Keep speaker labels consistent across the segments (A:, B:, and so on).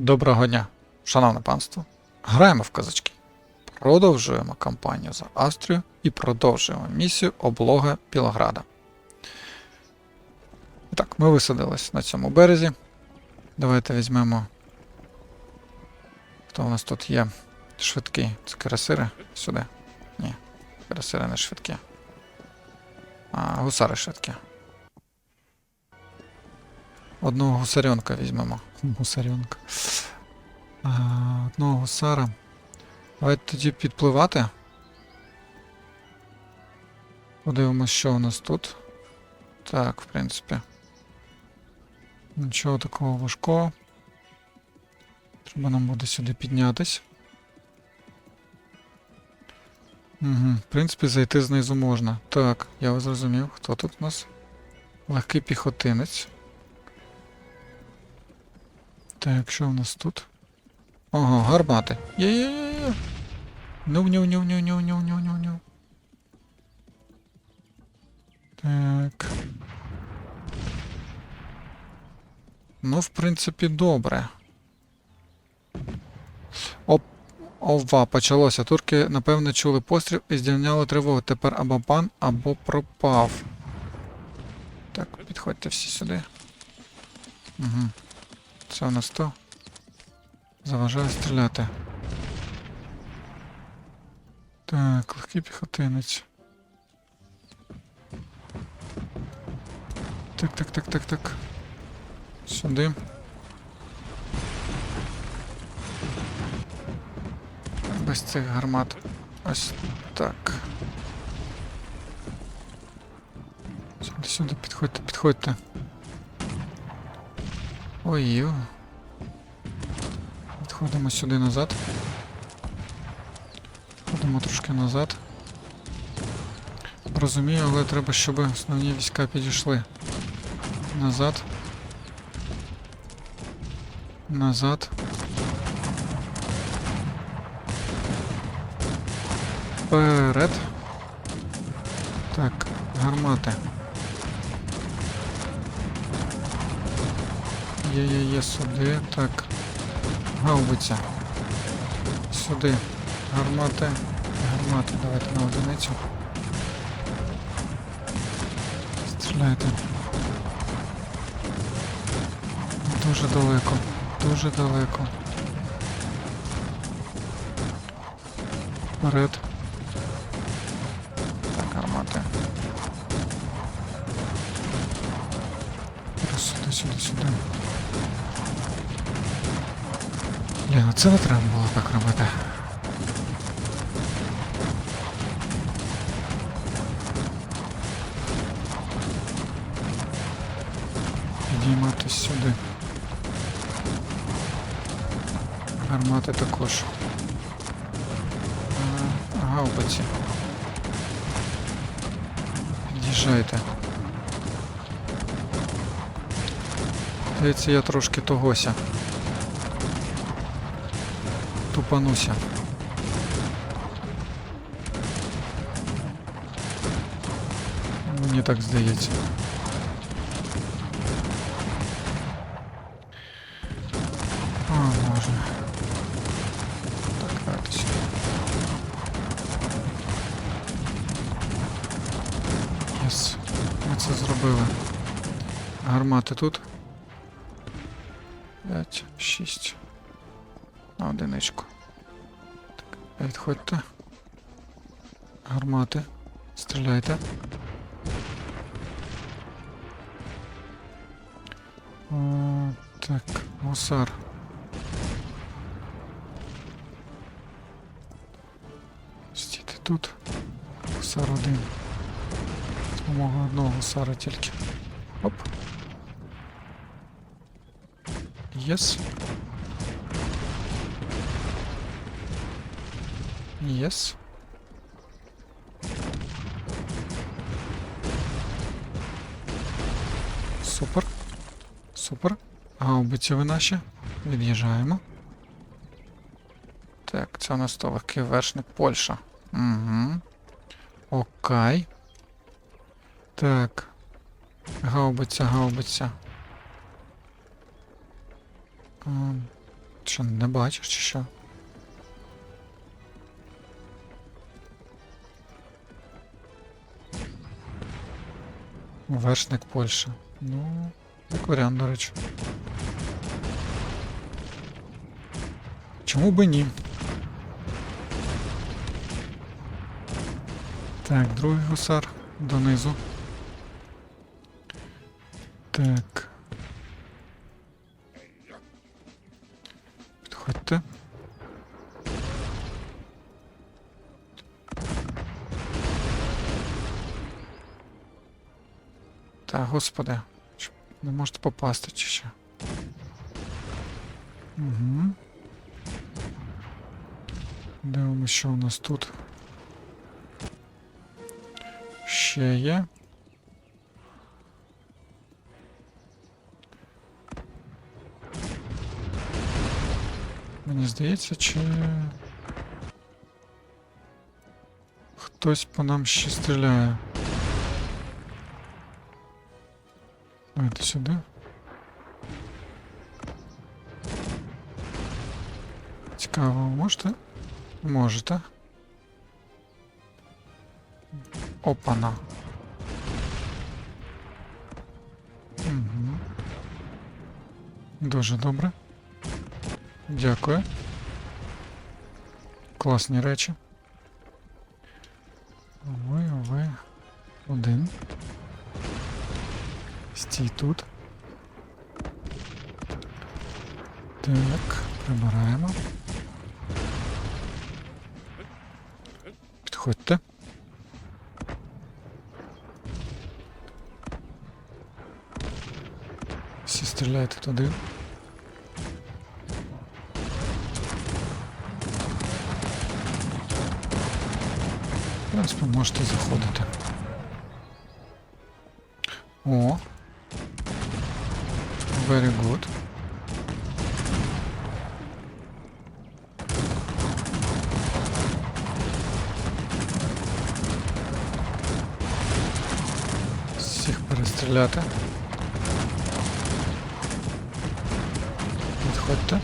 A: Доброго дня, шановне панство. Граємо в казачки. Продовжуємо кампанію за Австрію і продовжуємо місію облога Пілограда. І так, ми висадились на цьому березі. Давайте візьмемо. Хто у нас тут є? Швидкий. Це кирасири? Сюди. Ні. Кирасири не швидкі. А, гусари швидкі. Одного гусаренка візьмемо. Гусаренка. А, одного гусара. Давайте тоді підпливати. Подивимось, що у нас тут. Так, в принципі. Нічого такого важкого. Треба нам буде сюди піднятись. Угу. В принципі, зайти знизу можна. Так, я вас зрозумів. Хто тут у нас? Легкий піхотинець. Так, що у нас тут? Ага, гармати. Є-є-є-є. Ну, ню ню ню ню ню ню ню ню Так. Ну, в принципі, добре. Оп. Ова, почалося. Турки, напевно, чули постріл і здійняли тривогу. Тепер або пан, або пропав. Так, підходьте всі сюди. Угу. Це у нас то. Заважає стріляти. Так, легкий піхотинець. Так, так, так, так, так. Сюди. Без цих гармат. Ось так. Сюди, сюди, підходьте, підходьте. Ой-ой. Відходимо сюди назад. Ходимо трошки назад. Розумію, але треба, щоб основні війська підійшли. Назад. Назад. Вперед. Так, гармати. Є-є-є, сюди. Так. Гаубиця. Сюди. Гармати. Гармати. Давайте на одиницю. Стріляйте. Дуже далеко. Дуже далеко. Вперед. Так, гармати. Сюди, сюди, сюди. Блін, ну це не треба було так робити. Підійматись сюди. Гармати також. А, Гаубиці. Під'їжджайте. Здається, я трошки тогося. Тупануся. Мені так здається. А, можна. Так, зробили. Гармати тут. 5, 6. На одиничку. Так, відходьте. Гармати. Стріляйте. О, так, гусар. Стійте тут. Гусар один. З одного гусара тільки. Оп. Єс. Єс. Супер. Супер. Гаубиці ви наші. Від'їжджаємо. Так, це у нас то легкий вершник Польща. Угу. Окей. Так. Гаубиця, гаубиця. Що, не бачиш чи що? Вершник Польща. Ну, як варіант, до речі. Чому би ні? Так, другий гусар донизу. Так. Та, господи. Чи Не можете попасти чи що? Угу. Дивимося, що у нас тут. Ще є. Мені здається, чи. Хтось по нам ще стріляє. Давайте сюди. Цікаво, можете? Можете. Опана. Угу. Дуже добре. Дякую. Класні речі. Ви, ви. Один. Стій тут. Так, прибираємо. Підходьте. Всі стріляйте туди. В принципі, можете заходити. О. Very good. Всіх перестріляти. Підходьте.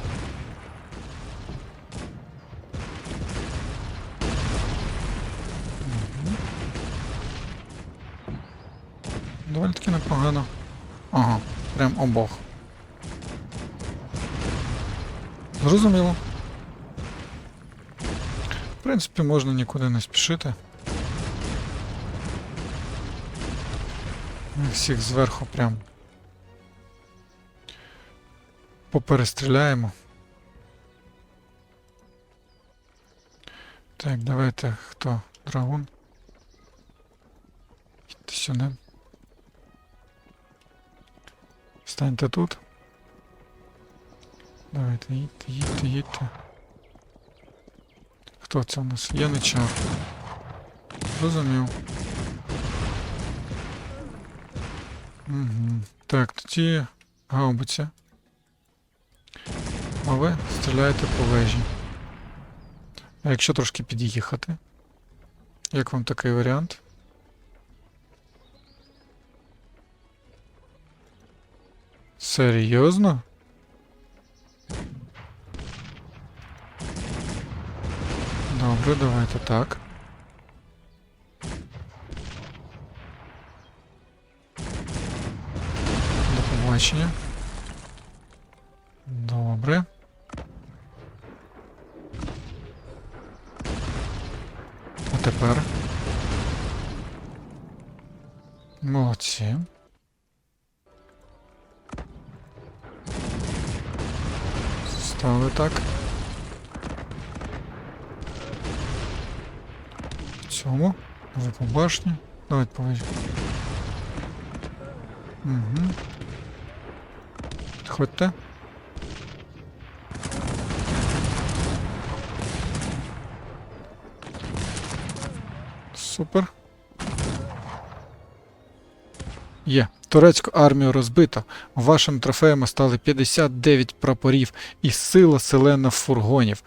A: Мгм. Доволі таки непогано. Ага, прям обох. Зрозуміло. В принципі, можна нікуди не спішити. Ми всіх зверху прям поперестріляємо. Так, давайте хто? Драгун. Йдьте сюди. Станьте тут. Давайте, їдьте, їдьте, їдьте. Хто це у нас? Яничар. Розумів. Угу. Так, тоді гаубиця. А ви стріляєте по вежі. А якщо трошки під'їхати? Як вам такий варіант? Серйозно? Добре, давайте так. До побачення. Добре. А тепер. Молодці. Стали так. Цьому. Ви по башні. Давайте повеземо. Угу. Підходьте. Супер. Є. Турецьку армію розбито. Вашим трофеями стали 59 прапорів і сила селена фургонів,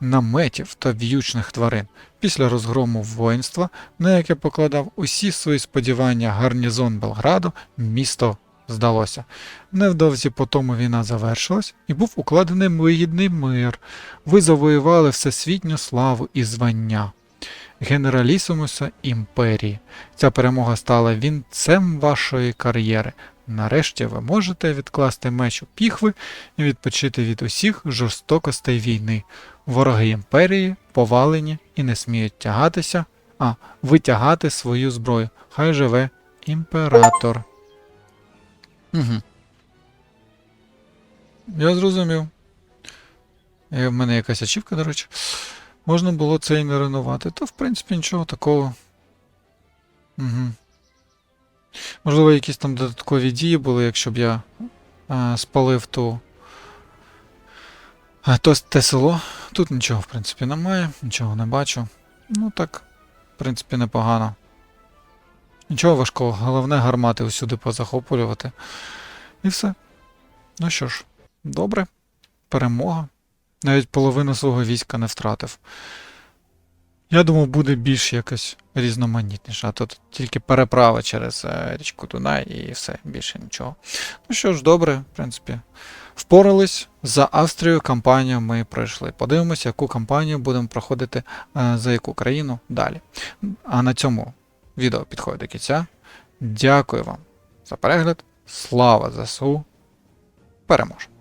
A: наметів та в'ючних тварин. Після розгрому воїнства, на яке покладав усі свої сподівання гарнізон Белграду, місто здалося. Невдовзі по тому війна завершилась і був укладений вигідний мир. Ви завоювали всесвітню славу і звання генералісимуса імперії. Ця перемога стала вінцем вашої кар'єри. Нарешті ви можете відкласти меч у піхви і відпочити від усіх жорстокостей війни. Вороги імперії повалені і не сміють тягатися, а витягати свою зброю. Хай живе імператор. Угу. Я зрозумів. Е, В мене якась ачівка, до речі. Можна було це і не ренувати, то в принципі нічого такого. Угу. Можливо, якісь там додаткові дії були, якщо б я е, спалив ту. е, то, те село. Тут нічого, в принципі, немає, нічого не бачу. Ну так, в принципі, непогано. Нічого важкого, головне гармати усюди позахоплювати. І все. Ну що ж, добре. Перемога. Навіть половину свого війська не втратив. Я думав, буде більш якось різноманітніше, а тут тільки переправа через е, річку Дунай і все, більше нічого. Ну що ж, добре, в принципі. Впорались за Австрією кампанію ми пройшли. Подивимося, яку кампанію будемо проходити е, за яку країну далі. А на цьому відео підходить до кінця. Дякую вам за перегляд. Слава ЗСУ! Переможе!